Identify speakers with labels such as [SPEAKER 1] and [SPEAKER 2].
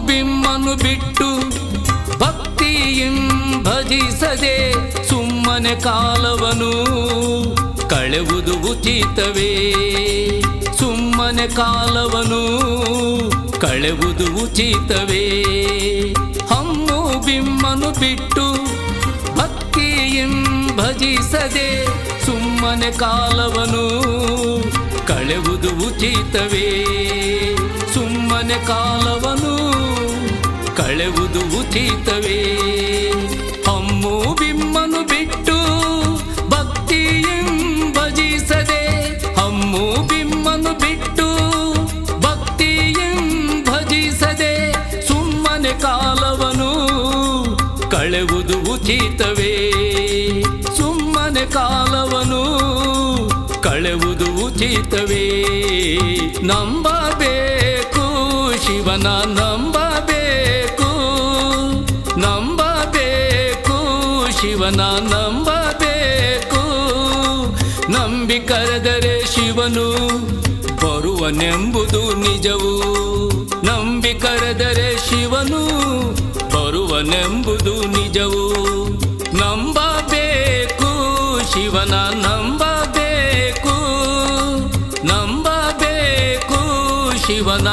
[SPEAKER 1] ಬಿಮ್ಮನು ಬಿಟ್ಟು ಭಕ್ತಿಯಿಂ ಭಜಿಸದೆ ಸುಮ್ಮನೆ ಕಾಲವನು ಕಳೆವುದು ಉಚಿತವೇ? ಸುಮ್ಮನೆ ಕಾಲವನು ಕಳೆವುದು ಉಚಿತವೇ? ಹಮ್ಮು ಬಿಮ್ಮನು ಬಿಟ್ಟು ಭಕ್ತಿಯಿಂ ಭಜಿಸದೆ ಸುಮ್ಮನೆ ಕಾಲವನು ಕಳೆವುದು ಉಚಿತವೇ? ಸುಮ್ಮನೆ ಕಾಲವನು ಕಳೆವುದು ಉಚಿತವೇ? ಅಮ್ಮು ಬಿಮ್ಮನು ಬಿಟ್ಟು ಭಕ್ತಿಯಂ ಭಜಿಸದೆ ಅಮ್ಮು ಬಿಮ್ಮನು ಬಿಟ್ಟು ಭಕ್ತಿಯಂ ಭಜಿಸದೆ ಸುಮ್ಮನೆ ಕಾಲವನು ಕಳೆವುದು ಉಚಿತವೇ? ಸುಮ್ಮನೆ ಕಾಲವನು ಕಳೆವುದು ಉಚಿತವೇ? ನಂಬಬೇಕು ಶಿವನ ಶಿವನ ನಂಬಬೇಕು. ನಂಬಿ ಕರೆದರೆ ಶಿವನು ಬರುವನೆಂಬುದು ನಿಜವು. ನಂಬಿ ಕರೆದರೆ ಶಿವನು ಬರುವನೆಂಬುದು ನಿಜವು. ನಂಬಬೇಕು, ಶಿವನ ನಂಬಬೇಕು. ನಂಬಬೇಕು, ಶಿವನ